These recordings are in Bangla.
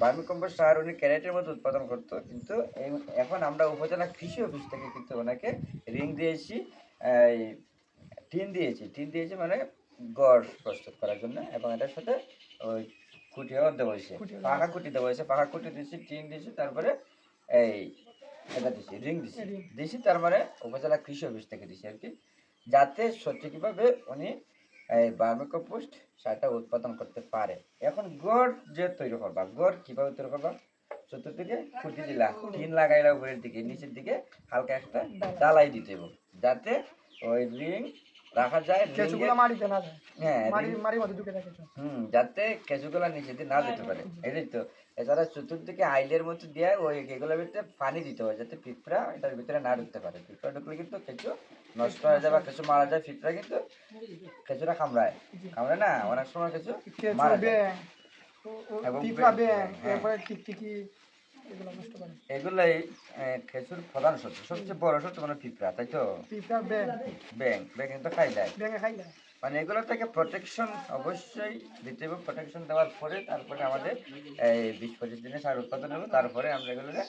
ভার্মি কম্পোস্ট সার উনি ক্যারেটের মতো উৎপাদন করতো কিন্তু এখন আমরা উপজেলা কৃষি অফিস থেকে কিন্তু ওনাকে রিং দিয়েছি এই টিন দিয়েছি। টিন দিয়েছি মানে গড় প্রস্তুত করার জন্য এবং এটার সাথে ওই কুটিও দেওয়া হয়েছে। পাকা কুটি দেওয়া হয়েছে পাকা কুটি দিয়েছি টিন দিয়েছি তারপরে এই এটা দিছি রিং দিছি। দিছি তার মানে উপজেলা কৃষি অফিস থেকে দিছি আর কি যাতে সঠিকভাবে উনি এই বার্মি কম্পোস্ট সারটা উৎপাদন করতে পারে। এখন গড় যে তৈরি করবা গড় কীভাবে তৈরি করবা? চতুর্দিকে খুঁটি দিলা টিন লাগাইলা উপরের দিকে নিচের দিকে হালকা একটা ডালাই দিতে হবে যাতে ওই রিং রাখা যায় কেঁচুগুলো মাটিতে না যায় হ্যাঁ মাটির মধ্যে ঢুকে থাকে হুম যাতে কেঁচুগুলা নিচে দিয়ে না যেতে পারে। এটাই তো। এছাড়া চতুর্দিকে আইলের মতো দিয়ে ওই এগুলোর ভিতরে পানি দিতে হয় যাতে পিঁপড়া এটার ভিতরে না ঢুকতে পারে। পিঁপড়া ঢুকলে কিন্তু কেঁচু নষ্ট হয়ে যায় বা কেঁচু মারা যায় পিঁপড়া কিন্তু কেঁচুরা কামড়ায়। কামড়ায় না? অনেক সময় কেঁচু মারা যায়। এবং পিঁপড়া ব্যাং, হ্যাঁ। টিকটিকি এগুলাই খেজুর প্রধান শত্রু সবচেয়ে বড় শত্রু মানে পিঁপড়া তাই তো? পিঁপড়া ব্যাং ব্যাং ব্যাং খাই দেয় খাই মানে এগুলো থেকে প্রোটেকশন অবশ্যই দিতে হবে প্রোটেকশন দেওয়ার পরে তারপরে আমাদের এই বিশ পঁচিশ দিনে সার উৎপাদন হবে তারপরে আমরা এগুলোকে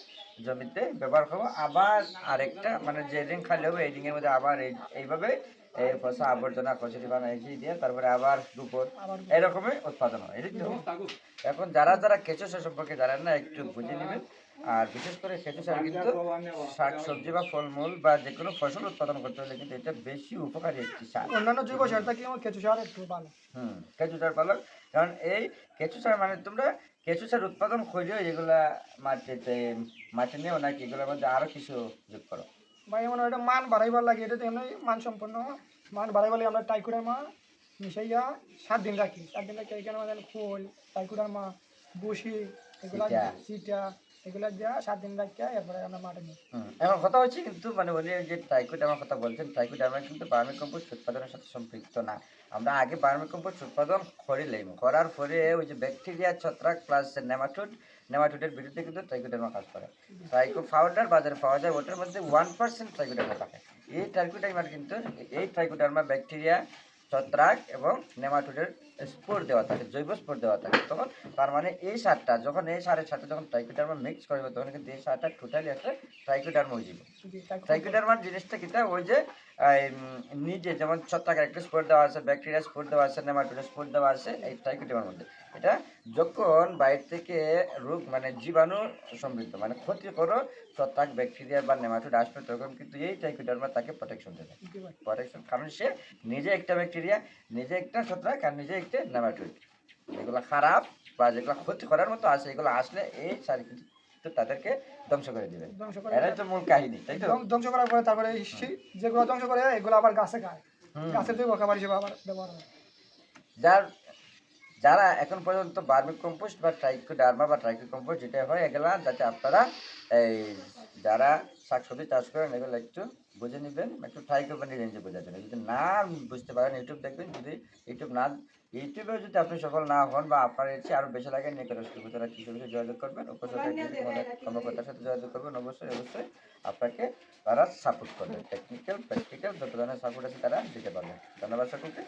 জমিতে ব্যবহার করব। আবার আরেকটা মানে যে রিং খালি হবে এই রিংয়ের মধ্যে আবার এই এইভাবে এই পচা আবর্জনা কচুরি বানাইছি দিয়ে তারপরে আবার দুপুর। এরকমই উৎপাদন হয় এই তো। এখন যারা যারা কেঁচো সার সম্পর্কে জানেন না একটু বুঝে নেবেন। আর বিশেষ করে কেঁচো সার কিন্তু শাক সবজি বা ফলমূল বা যে কোনো ফসল উৎপাদন করতে হলে কিন্তু এটা বেশি উপকারী একটি সার। অন্যান্য জৈব সার থেকে আমার কেঁচু সার একটু ভালো। হুম কেঁচু সার পালক কারণ এই কেঁচু সার মানে তোমরা কেঁচু সার উৎপাদন করেও এগুলা মাটিতে মাটি নিয়েও নাকি এগুলোর মধ্যে আরও কিছু যোগ করো। ভাই এমন এটা মান বাড়াইবার লাগে এটা তো এমনি মান সম্পন্ন মান বাড়াইবার লাগে আমরা টাইকুডার মা মিশাইয়া সাত দিন রাখি। সাত দিন রাখি এখানে আমাদের খোল টাইকুডার মা বসি এগুলা সিটা। এগুলা দিয়া সাত দিন রাখিয়া এরপরে আমরা মাঠে নিই এখন কথা হচ্ছে কিন্তু মানে উনি যে টাইকুড আমার কথা বলছেন টাইকুড আমরা কিন্তু বার্মি কম্পোস্ট উৎপাদনের সাথে সম্পৃক্ত না। আমরা আগে বার্মি কম্পোস্ট উৎপাদন করিলাম করার পরে ওই যে ব্যাকটেরিয়া ছত্রাক প্লাস নেমাটোড নেমাটোডের বিরুদ্ধে কিন্তু ট্রাইকোডার্মা কাজ করে। ট্রাইকো পাউডার বাজারে পাওয়া যায় ওটার মধ্যে ওয়ান পার্সেন্ট ট্রাইকোডার্মা থাকে। এই ট্রাইকোডার্মার কিন্তু এই ট্রাইকোডার্মা ব্যাকটেরিয়া ছত্রাক এবং নেমাটোডের স্পোর দেওয়া থাকে জৈব স্পোর দেওয়া থাকে। তখন তার মানে এই সারটা যখন এই সারের সাথে যখন ট্রাইকোডার্মা মিক্স করবে তখন কিন্তু এই সারটা টোটালি একটা ট্রাইকোডার্মা হয়ে যাবে। ট্রাইকোডার্মার জিনিসটা কিটা ওই যে নিজে যেমন ছত্রাকের একটা স্পোর দেওয়া আছে ব্যাকটেরিয়া স্পোর দেওয়া আছে নেমাটোডের স্পোর দেওয়া আছে এই ট্রাইকোডার্মার মধ্যে। এটা যখন বাইরে থেকে রোগ মানে জীবাণু সমৃদ্ধ মানে ক্ষতি করো ছত্রাক ব্যাকটেরিয়া বা নেমাটোড আসবে তখন কিন্তু এই ট্রাইকোডার্মা তাকে প্রোটেকশন দেবে। প্রোটেকশন কারণ সে নিজে একটা ব্যাকটেরিয়া নিজে একটা ছত্রাক আর নিজে একটা নেমাটোড। যেগুলো খারাপ বা যেগুলো ক্ষতি করার মতো আছে এগুলো আসলে এই সার কিন্তু তাদেরকে ধ্বংস করে দিবে। ধ্বংস করে এটাই তো মূল কাহিনী তাই তো? ধ্বংস করার পরে তারপরে যেগুলো ধ্বংস করে এগুলো আবার গাছে খায়। গাছের জৈব খাবার হিসেবে আবার ব্যবহার হয়। যার যারা এখন পর্যন্ত বার্মি কম্পোস্ট বা ট্রাইকোডার্মা বা ট্রাইকো কম্পোস্ট যেটা হয় এগুলা যাতে আপনারা এই যারা শাকসবজি চাষ করেন এগুলো একটু বুঝে নেবেন একটু ট্রাই করবেন রেঞ্জে বোঝার জন্য। যদি না বুঝতে পারেন ইউটিউব দেখবেন যদি ইউটিউব না ইউটিউবে যদি আপনি সফল না হন বা আপনার ইচ্ছে আরও বেশি লাগে নিকটস্থ তারা কৃষি অফিসে যোগাযোগ করবেন কর্মকর্তার সাথে যোগাযোগ করবেন অবশ্যই অবশ্যই আপনাকে তারা সাপোর্ট করবে। টেকনিক্যাল প্র্যাকটিক্যাল যত ধরনের সাপোর্ট আছে তারা দিতে পারবে। ধন্যবাদ সকলকে